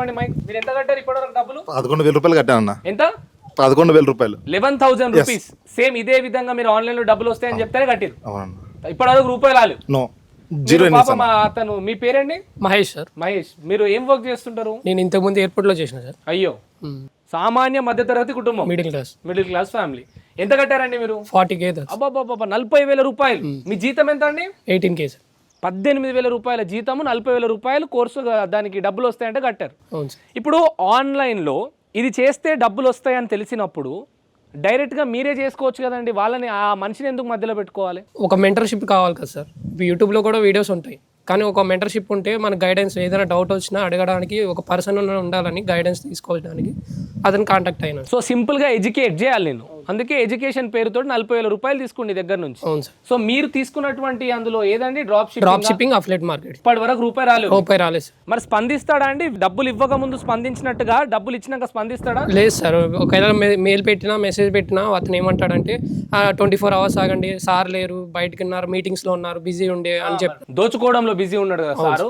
మీరు ఎంత కట్టారు ఇప్పటివరకు డబ్బులు? పదకొండు వేల రూపాయలు కట్టానన్న. ఎంత? పదకొండు వేల రూపాయలు. లెవెన్ థౌసండ్ రూపీస్ సేమ్ ఇదే విధంగా మీరు ఆన్లైన్లో డబ్బులు వస్తాయని కట్టారు ఇప్పటివరకు రూపాయలు రాలేదు నో జీరో పాపం అతను మీ పేరండి? మహేష్ సార్. మహేష్. మీరు ఏం వర్క్ చేస్తుంటారు? నేను ఇంతకుముందు చేసిన సార్. అయ్యో. సామాన్య మధ్యతరగతి కుటుంబం. Middle class middle class family ఎంత కట్టారండి మీరు? ఫార్టీ కే నలభై వేల రూపాయలు. మీ జీతం ఎంత అండి ఎయిటీన్ కే సార్. పద్దెనిమిది వేల రూపాయల జీతము నలభై వేల రూపాయలు కోర్సు దానికి డబ్బులు వస్తాయంటే కట్టారు. ఇప్పుడు ఆన్లైన్లో ఇది చేస్తే డబ్బులు వస్తాయని తెలిసినప్పుడు డైరెక్ట్గా మీరే చేసుకోవచ్చు కదండి వాళ్ళని ఆ మనిషిని ఎందుకు మధ్యలో పెట్టుకోవాలి? ఒక మెంటర్షిప్ కావాలి కదా సార్. ఇప్పుడు యూట్యూబ్లో కూడా వీడియోస్ ఉంటాయి. కానీ ఒక మెంటర్షిప్ ఉంటే మన గైడెన్స్ ఏదైనా డౌట్ వచ్చినా అడగడానికి ఒక పర్సన్ ఉండాలని గైడెన్స్ తీసుకోవడానికి అతను కాంటాక్ట్ అయినాను సో సింపుల్గా ఎడ్యుకేట్ చేయాలి నేను. అందుకే ఎడ్యుకేషన్ పేరుతో నలభై వేల రూపాయలు తీసుకోండి దగ్గర నుంచి. అవును సార్. సో మీరు తీసుకున్నటువంటి అందులో ఏదండి? Drop ship drop shipping affiliate market ఇప్పటి వరకు రూపాయి రాలేదు. రూపాయి రాలేదు సార్. మరి స్పందిస్తాడా అండి? డబ్బులు ఇవ్వక ముందు స్పందించినట్టుగా డబ్బులు ఇచ్చినాక స్పందిస్తాడా? లేదు సార్. ఒకవేళ మెయిల్ పెట్టినా మెసేజ్ పెట్టినా అతను ఏమంటాడంటే ట్వంటీ ఫోర్ అవర్స్ ఆగండి సార్ లేరు బయటకు ఉన్నారు మీటింగ్స్లో ఉన్నారు బిజీ ఉండే అని చెప్పి. దోచుకోవడంలో బిజీ ఉన్నాడు కదా సారు.